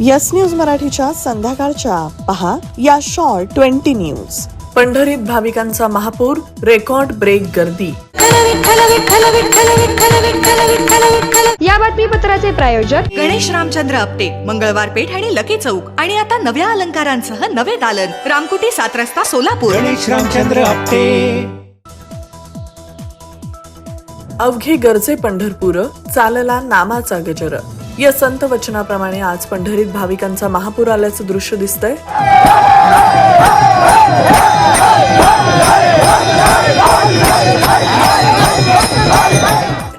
Yes news मराठीच्या संध्याकाळच्या. पहा या शॉर्ट ट्वेंटी न्यूज. पंढरीत भाविकांचा महापूर रेकॉर्ड ब्रेक गर्दी. या बातमीपत्राचे प्रायोजक गणेश रामचंद्र आपटे मंगळवार पेठ आणि लकी चौक. आणि आता नव्या अलंकारांसह नवे दालन. रामकुटी सात रस्ता सोलापूर. गणेश रामचंद्र आपटे. अवघे गरजे पंढरपूर चालला नामाचा गजर. या संत वचनाप्रमाणे आज पंढरीत भाविकांचा महापूर आल्याचं दृश्य दिसतंय.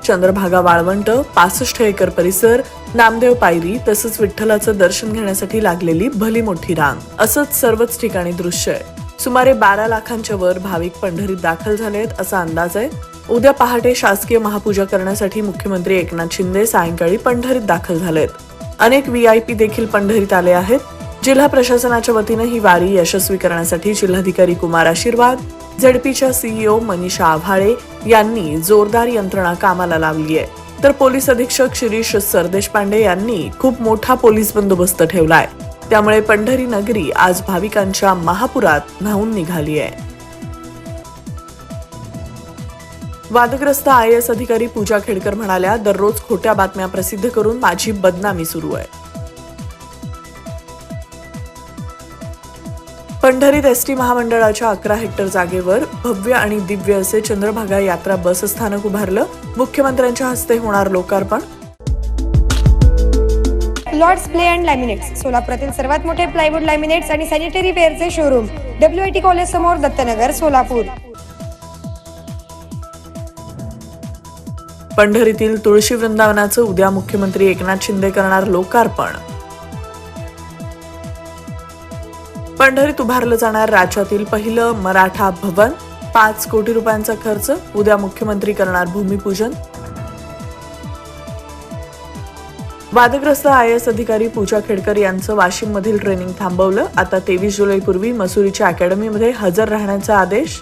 चंद्रभागा वाळवंट पासष्ट एकर परिसर नामदेव पायरी तसंच विठ्ठलाचं दर्शन घेण्यासाठी लागलेली भली मोठी रांग. असंच सर्वच ठिकाणी दृश्य आहे. सुमारे बारा लाखांच्या वर भाविक पंढरीत दाखल झाले आहेत असा अंदाज आहे. उद्या पहाटे शासकीय महापूजा करण्यासाठी मुख्यमंत्री एकनाथ शिंदे सायंकाळी पंढरीत दाखल झालेत. अनेक व्हीआयपी देखील पंढरीत आले आहेत. जिल्हा प्रशासनाच्या वतीनं ही वारी यशस्वी करण्यासाठी जिल्हाधिकारी कुमार आशीर्वाद झेडपीच्या सीईओ मनीषा आव्हाळे यांनी जोरदार यंत्रणा कामाला लावली आहे तर पोलीस अधीक्षक शिरीष सरदेशपांडे यांनी खूप मोठा पोलीस बंदोबस्त ठेवलाय. त्यामुळे पंढरी नगरी आज भाविकांच्या महापुरात न्हावून निघाली आहे वादग्रस्त आय एस अधिकारी पूजा खेडकर म्हणाल्या दररोज खोट्या बातम्या प्रसिद्ध करून माझी बदनामी सुरू आहे. पंढरीत एस टी महामंडळाच्या अकरा हेक्टर जागेवर भव्य आणि दिव्य असे चंद्रभागा यात्रा बस स्थानक उभारलं. मुख्यमंत्र्यांच्या हस्ते होणार लोकार्पण. लॉर्ड्स प्ले अँड लॅमिनेट्स सोलापुरातील सर्वात मोठे प्लायवूड लॅमिनेट्स आणि sanitary वेअरचे showroom W I T college समोर दत्तनगर सोलापूर. पंढरीतील तुळशी वृंदावनाचं उद्या मुख्यमंत्री एकनाथ शिंदे करणार लोकार्पण. पंढरीत उभारलं जाणार राज्यातील पहिलं मराठा भवन. पाच कोटी रुपयांचा खर्च उद्या मुख्यमंत्री करणार भूमिपूजन. वादग्रस्त आय एस अधिकारी पूजा खेडकर यांचं वाशिममधील ट्रेनिंग थांबवलं. आता तेवीस जुलैपूर्वी मसुरीच्या अकॅडमीमध्ये हजर राहण्याचा आदेश.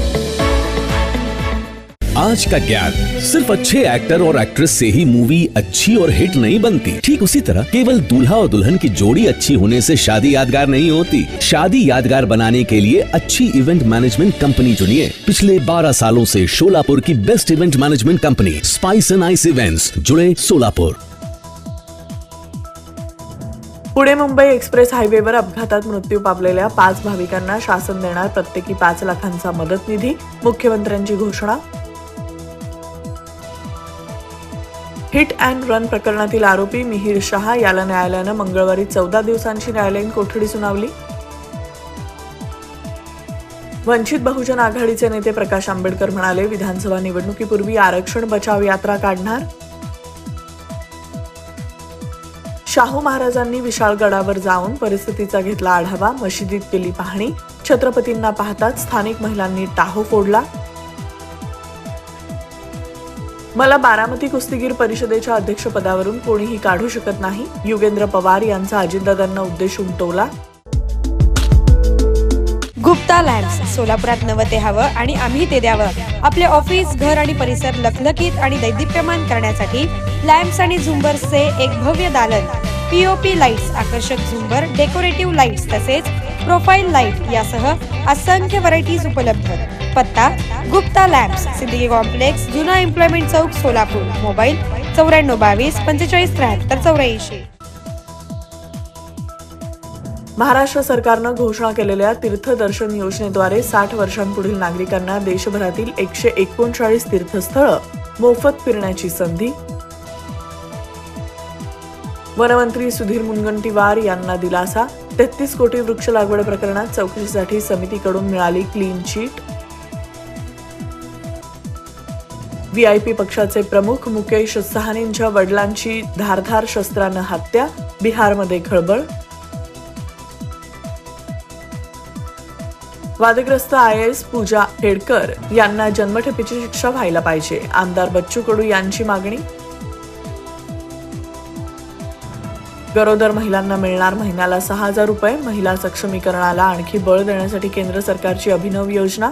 आज का ज्ञान सिर्फ़ अच्छे एक्टर और एक्ट्रेस से ही मूवी अच्छी और हिट नहीं बनती। ठीक उसी तरह केवल दूल्हा और दुल्हन की जोड़ी अच्छी होने से शादी यादगार नहीं होती। शादी यादगार बनाने के लिए अच्छी इवेंट मैनेजमेंट कंपनी चुनिए। पिछले 12 सालों से शोलापुर की best event management company spice and ice events जुड़े सोलापुर पुणे मुंबई एक्सप्रेस हायवेवर अपघातात मृत्यू पावलेल्या पाच भाविकांना शासन देणार प्रत्येकी पाच लाखांचा मदत निधी, मुख्यमंत्र्यांची घोषणा हिट अँड रन प्रकरणातील आरोपी मिहीर शहा याला न्यायालयानं मंगळवारी चौदा दिवसांची न्यायालयीन कोठडी सुनावली. वंचित बहुजन आघाडीचे नेते प्रकाश आंबेडकर म्हणाले विधानसभा निवडणुकीपूर्वी आरक्षण बचाव यात्रा काढणार. शाहू महाराजांनी विशाळगडावर जाऊन परिस्थितीचा घेतला आढावा मशिदीत केली पाहणी छत्रपतींना पाहताच स्थानिक महिलांनी टाहो फोडला. मला बारामती कुस्तीगीर परिषदेच्या अध्यक्षपदावरून कोणीही काढू शकत नाही. युगेंद्र पवार यांचा अजितदादांना उद्देश उमटवला. गुप्ता लॅम्प्स सोलापुरात नवं ते हवं आणि आम्ही ते द्यावं. आपले ऑफिस घर आणि परिसर लखलखीत आणि दैदिप्यमान करण्यासाठी लॅम्प्स आणि झुंबर्सचे एक भव्य दालन. पीओपी लाईट्स आकर्षक झुंबर डेकोरेटिव्ह लाईट्स तसेच प्रोफाईल लाइट यासह असंख्य व्हरायटीज उपलब्ध. पत्ता गुप्ता लॅम्प्स सिद्दीकी कॉम्प्लेक्स जुना एम्प्लॉयमेंट चौक सोलापूर. मोबाईल चौऱ्याण्णव बावीस पंचेचाळीस त्र्याहत्तर चौऱ्याऐंशी. महाराष्ट्र सरकारनं घोषणा केलेल्या तीर्थदर्शन योजनेद्वारे साठ वर्षांपुढील नागरिकांना देशभरातील एकशे एकोणचाळीस तीर्थस्थळं मोफत फिरण्याची संधी. वनमंत्री सुधीर मुनगंटीवार यांना दिलासा. तेहतीस कोटी वृक्ष लागवड प्रकरणात चौकशीसाठी समितीकडून मिळाली क्लीन चिट. व्हीआयपी पक्षाचे प्रमुख मुकेश सहानींच्या वडिलांची धारधार शस्त्रानं हत्या बिहारमध्ये खळबळ. वादग्रस्त आय एस पूजा हेडकर यांना जन्मठेपीची शिक्षा व्हायला पाहिजे. आमदार बच्चू कडू यांची मागणी. गरोदर महिलांना मिळणार महिन्याला सहा हजार रुपये. महिला सक्षमीकरणाला आणखी बळ देण्यासाठी केंद्र सरकारची अभिनव योजना.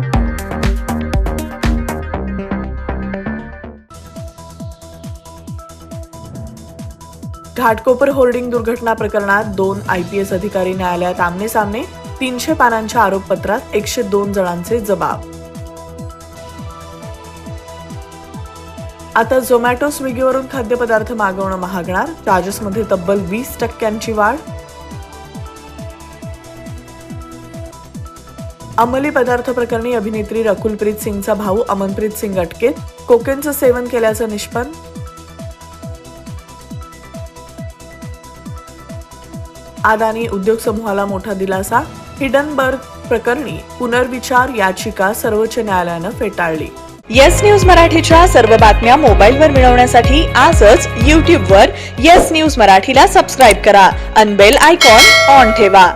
घाटकोपर होर्डिंग दुर्घटना प्रकरणात दोन आय पी एस अधिकारी न्यायालयात आमने सामने तीनशे पानांच्या आरोपपत्रात एकशे दोन जणांचे जबाब. आता झोमॅटो स्विगीवरून खाद्यपदार्थ मागवणं महागणार चार्जेसमध्ये तब्बल वीस टक्क्यांची वाढ. अंमली पदार्थ प्रकरणी अभिनेत्री रकुलप्रीत सिंगचा भाऊ अमनप्रीत सिंग अटकेत कोकेनचं सेवन केल्याचं निष्पन्न. अदानी उद्योग समूहाला मोठा दिलासा. हिडनबर्ग प्रकरणी पुनर्विचार याचिका सर्वोच्च न्यायालयानं फेटाळली. येस न्यूज मराठीच्या सर्व बातम्या मोबाईलवर मिळवण्यासाठी आजच यूट्यूबवर येस न्यूज मराठीला सबस्क्राईब करा. अनबेल आयकॉन ऑन ठेवा.